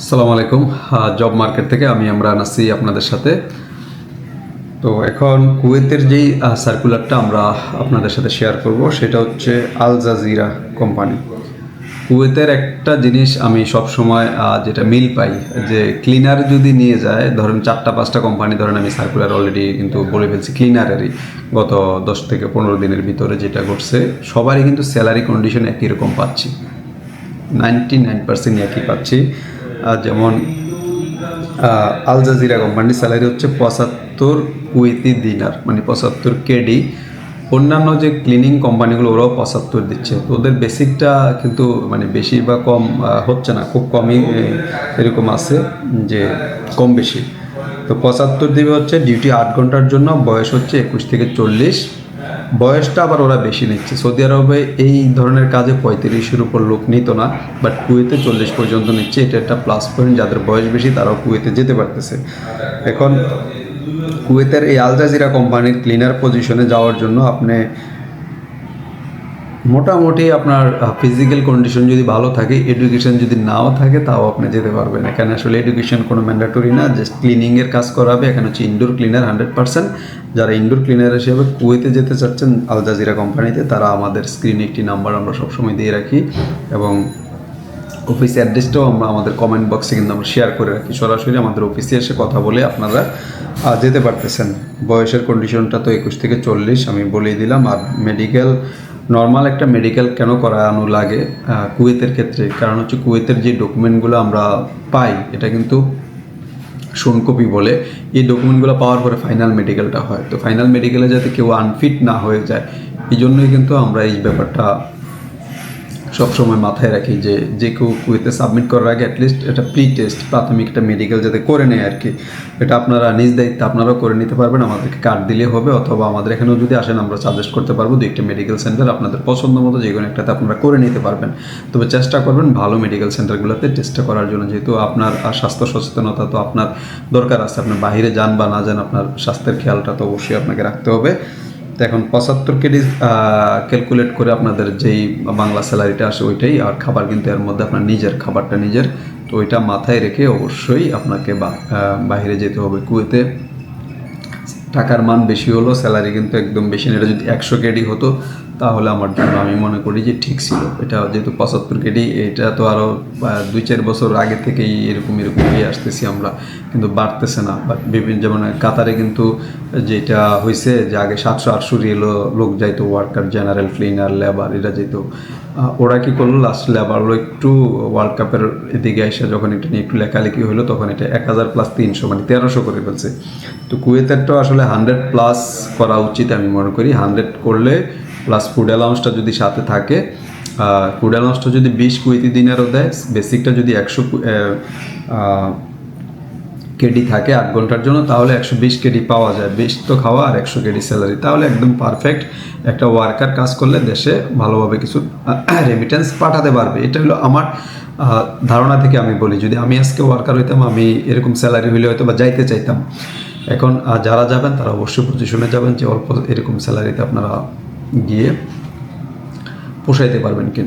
আসসালামু আলাইকুম। Job market থেকে আমি আমরান আছি আপনাদের সাথে। তো এখন কুয়েতের যেই সার্কুলারটা আমরা আপনাদের সাথে শেয়ার করব, সেটা হচ্ছে আল জাজিরা কোম্পানি। কুয়েতের একটা জিনিস আমি সব সময় যেটা মিল পাই, যে ক্লিনার যদি নিয়ে যায়, ধরেন চারটা, পাঁচটা কোম্পানি, ধরেন আমি সার্কুলার অলরেডি কিন্তু বলে ফেলছি ক্লিনারেরই গত দশ থেকে পনেরো দিনের ভিতরে যেটা ঘটছে, সবারই কিন্তু স্যালারি কন্ডিশন একই রকম পাচ্ছি। নাইনটি নাইন পার্সেন্ট একই পাচ্ছি। যেমন আল জাজিরা কোম্পানির স্যালারি হচ্ছে পঁচাত্তর কুয়েতি দিনার মানে পঁচাত্তর কেডি। অন্যান্য যে ক্লিনিং কোম্পানিগুলো, ওরাও পঁচাত্তর দিচ্ছে। তো ওদের বেসিকটা কিন্তু মানে বেশি বা কম হচ্ছে না। খুব কমই এরকম আছে, যে কম বেশি। তো পঁচাত্তর দিবে হচ্ছে ডিউটি আট ঘণ্টার জন্য, বয়স হচ্ছে একুশ থেকে চল্লিশ। বয়সটা আবার ওরা বেশি নিচ্ছে। সৌদি আরবে এই ধরনের কাজে পঁয়ত্রিশের উপর লোক নিত না বাট কুয়েতে চল্লিশ পর্যন্ত নিচ্ছে। এটা একটা প্লাস পয়েন্ট যাদের বয়স বেশি তারাও কুয়েতে যেতে পারতেছে। এখন কুয়েতের এই আলজাজিরা কোম্পানির ক্লিনার পজিশনে যাওয়ার জন্য আপনি মোটামুটি আপনার ফিজিক্যাল কন্ডিশন যদি ভালো থাকে এডুকেশন যদি নাও থাকে, তাও আপনি যেতে পারবেন। এখানে আসলে এডুকেশন কোনো ম্যান্ডাটরি না জাস্ট ক্লিনিংয়ের কাজ করাবে। এখানে হচ্ছে ইনডোর ক্লিনার হান্ড্রেড পার্সেন্ট যারা ইনডোর ক্লিনার হিসেবে কুয়েতে যেতে চাচ্ছেন আল জাজিরা কোম্পানিতে তারা আমাদের স্ক্রিনে একটি নাম্বার আমরা সবসময় দিয়ে রাখি। এবং অফিস অ্যাড্রেসটাও আমরা আমাদের কমেন্ট বক্সে কিন্তু আমরা শেয়ার করে রাখি। সরাসরি আমাদের অফিসে এসে কথা বলে আপনারা যেতে পারতেছেন। বয়সের কন্ডিশনটা তো একুশ থেকে চল্লিশ, আমি বলেই দিলাম। আর মেডিকেল নর্মাল একটা মেডিকেল কেন করানো লাগে কুয়েতের ক্ষেত্রে? কারণ হচ্ছে কুয়েতের যে ডকুমেন্টগুলো আমরা পাই, এটা কিন্তু সোনকপি বলে, এই ডকুমেন্টগুলো পাওয়ার পরে ফাইনাল মেডিকেলটা হয়। তো ফাইনাল মেডিকেলে যাতে কেউ আনফিট না হয়ে যায়, এই জন্যই কিন্তু আমরা এই ব্যাপারটা সবসময় মাথায় রাখি যে যে কেউ কুয়েতে সাবমিট করার আগে অ্যাটলিস্ট এটা প্রি টেস্ট প্রাথমিক একটা মেডিকেল যাতে করে নেয় আর কি। এটা আপনারা নিজ দায়িত্বে আপনারাও করে নিতে পারবেন, আমাদেরকে কার্ড দিলে হবে অথবা আমাদের এখানেও যদি আসেন আমরা সাজেস্ট করতে পারব দু একটা মেডিকেল সেন্টার আপনাদের পছন্দ মতো যে কোনো একটাতে আপনারা করে নিতে পারবেন। তবে চেষ্টা করবেন ভালো মেডিকেল সেন্টারগুলোতে টেস্টটা করার জন্য, যেহেতু আপনার স্বাস্থ্য সচেতনতা তো আপনার দরকার আছে আপনার বাইরে যান বা না যান আপনার স্বাস্থ্যের খেয়ালটা তো অবশ্যই আপনাকে রাখতে হবে। তো এখন কেডি ক্যালকুলেট করে আপনাদের যেই বাংলা স্যালারিটা আসে ওইটাই, আর খাবার কিন্তু এর মধ্যে আপনার নিজের খাবারটা নিজের, তো ওইটা মাথায় রেখে অবশ্যই আপনাকে বাহিরে যেতে হবে। কুয়েতে টাকার মান বেশি হলো স্যালারি কিন্তু একদম বেশি না। এটা যদি একশো কেডি হতো তাহলে আমার জন্য আমি মনে করি যে ঠিক ছিল। এটা যেহেতু পঁচাত্তর কেডি এটা তো আরও দুই চার বছর আগে থেকেই এরকম এরকম আসতেছি আমরা, কিন্তু বাড়তেছে না। বাট বিভিন্ন, যেমন কাতারে কিন্তু যেটা হয়েছে যে আগে সাতশো আটশো রিয়েলো লোক যাইতো ওয়ার্কার জেনারেল ক্লিনার লেবার এরা যেত ওরা কি করল? লাস্ট লেবারও একটু ওয়ার্ল্ড কাপের এদিকে এসে যখন এটা নিয়ে একটু লেখালেখি হলো তখন এটা এক হাজার প্লাস তিনশো মানে তেরোশো করে ফেলছে। তো কুয়েতেরটা আসলে হান্ড্রেড প্লাস করা উচিত আমি মনে করি। হান্ড্রেড করলে প্লাস ফুড অ্যালাউন্সটা যদি সাথে থাকে ফুড অ্যালাউন্সটা যদি বিশ কুয়েতি দিনেরও দেয় বেসিকটা যদি একশো কেডি থাকে আট ঘণ্টার জন্য, তাহলে একশো বিশ কেডি পাওয়া যায়। বিশ তো খাওয়া আর একশো কেডি স্যালারি তাহলে একদম পারফেক্ট একটা ওয়ার্কার কাজ করলে দেশে ভালোভাবে কিছু রেমিটেন্স পাঠাতে পারবে। এটা হলো আমার ধারণা থেকে আমি বলি। যদি আমি আজকে ওয়ার্কার হইতাম, আমি এরকম স্যালারি হইলে হয়তো বা যাইতে চাইতাম। এখন যারা যাবেন, তারা অবশ্যই পজিশনে যাবেন যে অল্প এরকম স্যালারিতে আপনারা গিয়ে পোষাইতে পারবেন কিনা।